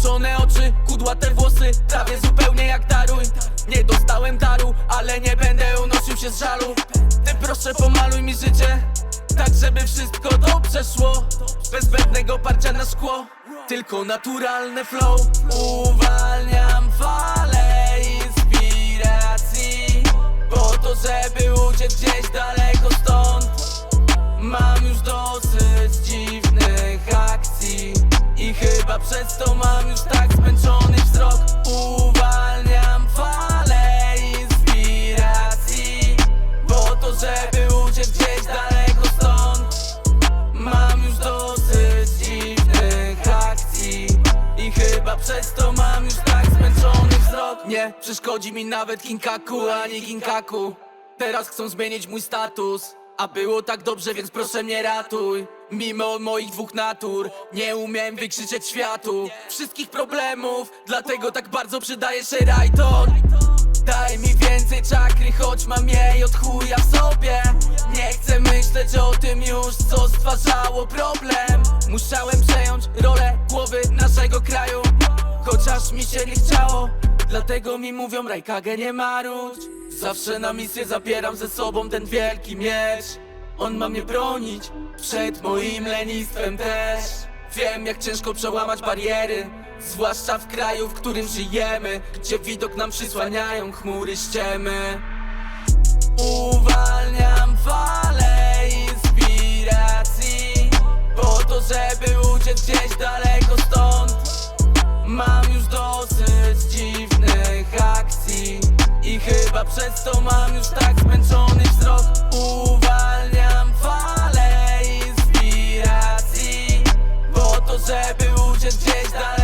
Zmęczone oczy, kudłate włosy Prawie zupełnie jak daruj. Nie dostałem daru, ale nie będę unosił się z żalu. Ty proszę pomaluj mi życie Tak żeby wszystko dobrze szło. Bez zbędnego parcia na szkło Tylko naturalne flow. Uwalniam fale inspiracji Po to żeby uciec gdzieś daleko stąd. Mam już dosyć dziwnych akcji I chyba przez to mam chyba przez to mam już tak zmęczony wzrok. Nie przeszkodzi mi nawet Kinkaku ani Kinkaku. Teraz chcą zmienić mój status A było tak dobrze, więc proszę mnie ratuj. Mimo moich dwóch natur Nie umiem wykrzyczeć światu. Wszystkich problemów Dlatego tak bardzo przydaje się rajton Daj mi więcej czakry, choć mam jej od chuja w sobie. Nie chcę myśleć o tym już, co stwarzało problem. Musiałem przejąć rolę głowy naszego kraju Chociaż mi się nie chciało Dlatego mi mówią Rajkage nie marudź. Zawsze na misję zabieram ze sobą ten wielki miecz. On ma mnie bronić Przed moim lenistwem też. Wiem jak ciężko przełamać bariery Zwłaszcza w kraju, w którym żyjemy Gdzie widok nam przysłaniają chmury ściemy. Uwalniam fale inspiracji Po to, żeby uciec gdzieś daleko stąd Mam już dosyć dziwnych akcji I chyba przez to mam już tak zmęczony wzrok. Uwalniam fale inspiracji Po to, żeby uciec gdzieś daleko